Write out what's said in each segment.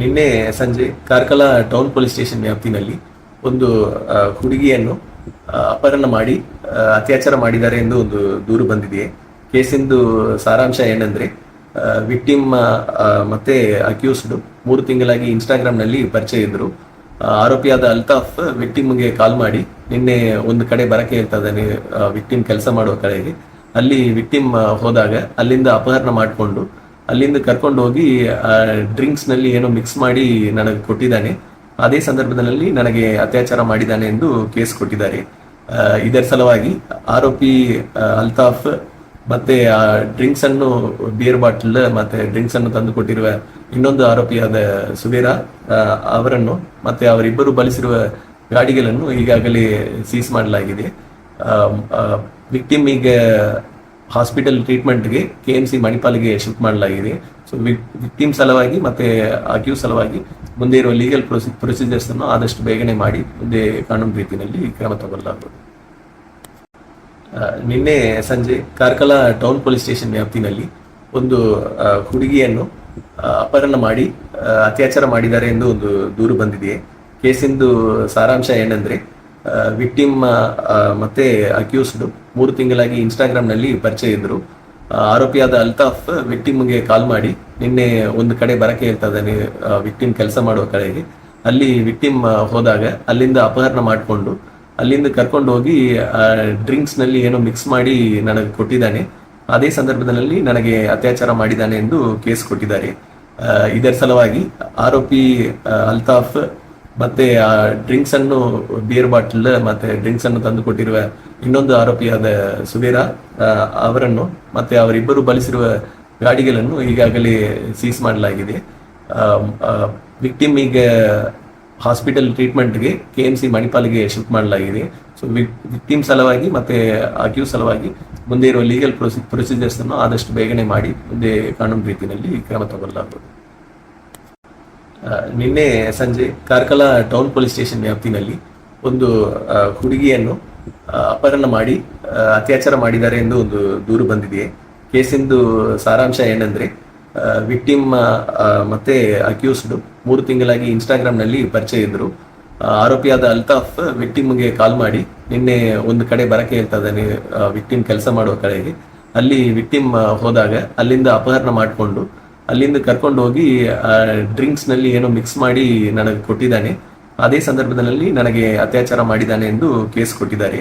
ನಿನ್ನೆ ಸಂಜೆ Karkala town police station ವ್ಯಾಪ್ತಿನಲ್ಲಿ ಒಂದು ಹುಡುಗಿಯನ್ನು ಅಪಹರಣ ಮಾಡಿ ಅತ್ಯಾಚಾರ ಮಾಡಿದ್ದಾರೆ ಎಂದು ಒಂದು ದೂರು ಬಂದಿದೆ. ಕೇಸಿಂದು ಸಾರಾಂಶ ಏನಂದ್ರೆ ವಿಕ್ಟಿಮ್ ಮತ್ತೆ ಅಕ್ಯೂಸ್ಡ್ ಮೂರು ತಿಂಗಳಾಗಿ ಇನ್ಸ್ಟಾಗ್ರಾಮ್ನಲ್ಲಿ ಪರಿಚಯ ಇದ್ರು ಆರೋಪಿಯಾದ ಅಲ್ತಾಫ್ ವಿಕ್ಟಿಮ್ಗೆ ಕಾಲ್ ಮಾಡಿ, ನಿನ್ನೆ ಒಂದು ಕಡೆ ಬರಕ್ಕೆ ಹೇಳ್ತಾ ಇದ್ದಾನೆ ವಿಕ್ಟಿಮ್ ಕೆಲಸ ಮಾಡುವ ಕಡೆಗೆ. ಅಲ್ಲಿ ವಿಕ್ಟಿಮ್ ಹೋದಾಗ ಅಲ್ಲಿಂದ ಅಪಹರಣ ಮಾಡಿಕೊಂಡು ಅಲ್ಲಿಂದ ಕರ್ಕೊಂಡು ಹೋಗಿ ಡ್ರಿಂಕ್ಸ್ನಲ್ಲಿ ಏನೋ ಮಿಕ್ಸ್ ಮಾಡಿ ನನಗೆ ಕೊಟ್ಟಿದ್ದಾನೆ. ಅದೇ ಸಂದರ್ಭದಲ್ಲಿ ನನಗೆ ಅತ್ಯಾಚಾರ ಮಾಡಿದ್ದಾನೆ ಎಂದು ಕೇಸ್ ಕೊಟ್ಟಿದ್ದಾರೆ. ಇದರ ಸಲುವಾಗಿ ಆರೋಪಿ ಅಲ್ತಾಫ್ ಮತ್ತೆ ಆ ಡ್ರಿಂಕ್ಸ್ ಅನ್ನು ಬಿಯರ್ ಬಾಟಲ್ ಮತ್ತೆ ಡ್ರಿಂಕ್ಸ್ ಅನ್ನು ತಂದು ಕೊಟ್ಟಿರುವ ಇನ್ನೊಂದು ಆರೋಪಿಯಾದ ಸುಬೇರ ಅವರನ್ನು ಮತ್ತೆ ಅವರಿಬ್ಬರು ಬಳಸಿರುವ ಗಾಡಿಗಳನ್ನು ಈಗಾಗಲೇ ಸೀಸ್ ಮಾಡಲಾಗಿದೆ. ವಿಕ್ಟಿಮ್ ಈಗ ಹಾಸ್ಪಿಟಲ್ ಟ್ರೀಟ್ಮೆಂಟ್ಗೆ ಕೆ ಎಂ ಸಿ ಮಣಿಪಾಲ್ಗೆ ಶಿಫ್ಟ್ ಮಾಡಲಾಗಿದೆ. ಸೊ ವಿಕ್ಟಿಮ್ ಸಲುವಾಗಿ ಮತ್ತೆ ಅಕ್ಯೂಸ್ ಸಲುವಾಗಿ ಮುಂದೆ ಇರುವ ಲೀಗಲ್ ಪ್ರೊಸೀಜರ್ಸ್ ಅನ್ನು ಆದಷ್ಟು ಬೇಗನೆ ಮಾಡಿ ಮುಂದೆ ಕಾನೂನು ರೀತಿಯಲ್ಲಿ ಕ್ರಮ ತಗೊಳ್ಳಲಾಗುವುದು. ನಿನ್ನೆ ಸಂಜೆ ಕಾರ್ಕಳ ಟೌನ್ ಪೊಲೀಸ್ ಸ್ಟೇಷನ್ ವ್ಯಾಪ್ತಿನಲ್ಲಿ ಒಂದು ಹುಡುಗಿಯನ್ನು ಅಪಹರಣ ಮಾಡಿ ಅತ್ಯಾಚಾರ ಮಾಡಿದ್ದಾರೆ ಎಂದು ಒಂದು ದೂರು ಬಂದಿದೆ. ಕೇಸಿಂದು ಸಾರಾಂಶ ಏನಂದ್ರೆ ವಿಕ್ಟಿಮ್ ಮತ್ತೆ ಅಕ್ಯೂಸ್ಡ್ ಮೂರು ತಿಂಗಳಾಗಿ ಇನ್ಸ್ಟಾಗ್ರಾಮ್ನಲ್ಲಿ ಪರಿಚಯ ಇದ್ರು ಆರೋಪಿಯಾದ ಅಲ್ತಾಫ್ ವಿಕ್ಟಿಮ್ಗೆ ಕಾಲ್ ಮಾಡಿ, ನಿನ್ನೆ ಒಂದು ಕಡೆ ಬರಕೆ ಹೇಳ್ತಾ ವಿಕ್ಟಿಮ್ ಕೆಲಸ ಮಾಡುವ ಕಡೆಗೆ. ಅಲ್ಲಿ ವಿಕ್ಟಿಮ್ ಹೋದಾಗ ಅಲ್ಲಿಂದ ಅಪಹರಣ ಮಾಡಿಕೊಂಡು, ಅಲ್ಲಿಂದ ಕರ್ಕೊಂಡು ಹೋಗಿ ಡ್ರಿಂಕ್ಸ್ನಲ್ಲಿ ಏನೋ ಮಿಕ್ಸ್ ಮಾಡಿ ನನಗೆ ಕೊಟ್ಟಿದ್ದಾನೆ. ಅದೇ ಸಂದರ್ಭದಲ್ಲಿ ನನಗೆ ಅತ್ಯಾಚಾರ ಮಾಡಿದ್ದಾನೆ ಎಂದು ಕೇಸ್ ಕೊಟ್ಟಿದ್ದಾರೆ. ಇದರ ಸಲುವಾಗಿ ಆರೋಪಿ ಅಲ್ತಾಫ್ ಮತ್ತೆ ಆ ಡ್ರಿಂಕ್ಸ್ ಅನ್ನು ಬಿಯರ್ ಬಾಟಲ್ ಮತ್ತೆ ಡ್ರಿಂಕ್ಸ್ ಅನ್ನು ತಂದು ಕೊಟ್ಟಿರುವ ಇನ್ನೊಂದು ಆರೋಪಿಯಾದ ಸುಬೀರ ಅವರನ್ನು ಮತ್ತೆ ಅವರಿಬ್ಬರು ಬಳಸಿರುವ ಗಾಡಿಗಳನ್ನು ಈಗಾಗಲೇ ಸೀಸ್ ಮಾಡಲಾಗಿದೆ. ವಿಕ್ಟಿಮ್ ಈಗ ಹಾಸ್ಪಿಟಲ್ ಟ್ರೀಟ್ಮೆಂಟ್ಗೆ ಕೆ ಎಂ ಸಿ ಮಣಿಪಾಲ್ಗೆ ಶಿಫ್ಟ್ ಮಾಡಲಾಗಿದೆ. ಸೊ ವಿಕ್ಟಿಮ್ ಸಲುವಾಗಿ ಮತ್ತೆ ಅಕ್ಯೂಸ್ ಸಲುವಾಗಿ ಮುಂದೆ ಇರುವ ಲೀಗಲ್ ಪ್ರೊಸೀಜರ್ಸ್ ಅನ್ನು ಆದಷ್ಟು ಬೇಗನೆ ಮಾಡಿ ಮುಂದೆ ಕಾನೂನು ರೀತಿಯಲ್ಲಿ ಕ್ರಮ ತಗೊಳ್ಳಲಾಗುವುದು. ಆ, ನಿನ್ನೆ ಸಂಜೆ ಕಾರ್ಕಳ ಟೌನ್ ಪೊಲೀಸ್ ಸ್ಟೇಷನ್ ವ್ಯಾಪ್ತಿನಲ್ಲಿ ಒಂದು ಹುಡುಗಿಯನ್ನು ಅಪಹರಣ ಮಾಡಿ ಅತ್ಯಾಚಾರ ಮಾಡಿದ್ದಾರೆ ಎಂದು ಒಂದು ದೂರು ಬಂದಿದೆ. ಕೇಸಿಂದು ಸಾರಾಂಶ ಏನಂದ್ರೆ ವಿಕ್ಟಿಮ್ ಮತ್ತೆ ಅಕ್ಯೂಸ್ಡ್ ಮೂರು ತಿಂಗಳಾಗಿ ಇನ್ಸ್ಟಾಗ್ರಾಮ್ನಲ್ಲಿ ಪರಿಚಯ ಇದ್ರು ಆರೋಪಿಯಾದ ಅಲ್ತಾಫ್ ವಿಕ್ಟಿಮ್ಗೆ ಕಾಲ್ ಮಾಡಿ, ನಿನ್ನೆ ಒಂದು ಕಡೆ ಬರಕೆ ಹೇಳ್ತಾ ಇದ್ದಾನೆ ವಿಕ್ಟಿಮ್ ಕೆಲಸ ಮಾಡುವ ಕಡೆಗೆ. ಅಲ್ಲಿ ವಿಕ್ಟಿಮ್ ಹೋದಾಗ ಅಲ್ಲಿಂದ ಅಪಹರಣ ಮಾಡಿಕೊಂಡು ಅಲ್ಲಿಂದ ಕರ್ಕೊಂಡು ಹೋಗಿ ಡ್ರಿಂಕ್ಸ್ನಲ್ಲಿ ಏನೋ ಮಿಕ್ಸ್ ಮಾಡಿ ನನಗೆ ಕೊಟ್ಟಿದ್ದಾನೆ. ಅದೇ ಸಂದರ್ಭದಲ್ಲಿ ನನಗೆ ಅತ್ಯಾಚಾರ ಮಾಡಿದ್ದಾನೆ ಎಂದು ಕೇಸ್ ಕೊಟ್ಟಿದ್ದಾರೆ.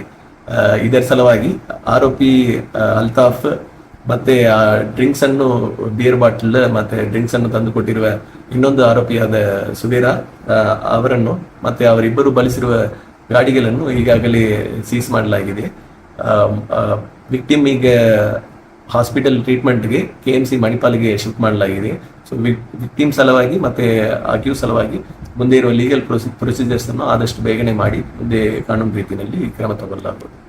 ಇದರ ಸಲುವಾಗಿ ಆರೋಪಿ ಅಲ್ತಾಫ್ ಮತ್ತೆ ಆ ಡ್ರಿಂಕ್ಸ್ ಅನ್ನು ಬಿಯರ್ ಬಾಟಲ್ ಮತ್ತೆ ಡ್ರಿಂಕ್ಸ್ ಅನ್ನು ತಂದು ಕೊಟ್ಟಿರುವ ಇನ್ನೊಂದು ಆರೋಪಿಯಾದ ಸುಧೀರ ಅವರನ್ನು ಮತ್ತೆ ಅವರಿಬ್ಬರು ಬಳಸಿರುವ ಗಾಡಿಗಳನ್ನು ಈಗಾಗಲೇ ಸೀಸ್ ಮಾಡಲಾಗಿದೆ. ವಿಕ್ಟಿಮ್ ಈಗ ಹಾಸ್ಪಿಟಲ್ ಟ್ರೀಟ್ಮೆಂಟ್ಗೆ ಕೆ ಎಂ ಸಿ ಮಣಿಪಾಲ್ಗೆ ಶಿಫ್ಟ್ ಮಾಡಲಾಗಿದೆ. ಸೊ ವಿಕ್ಟಿಮ್ ಸಲುವಾಗಿ ಮತ್ತೆ ಅಕ್ಯೂಸ್ ಸಲುವಾಗಿ ಮುಂದೆ ಇರುವ ಲೀಗಲ್ ಪ್ರೊಸಿ ಅನ್ನು ಆದಷ್ಟು ಬೇಗನೆ ಮಾಡಿ ಮುಂದೆ ಕಾನೂನು ರೀತಿಯಲ್ಲಿ ಕ್ರಮ ತಗೊಳ್ಳಲಾಗುವುದು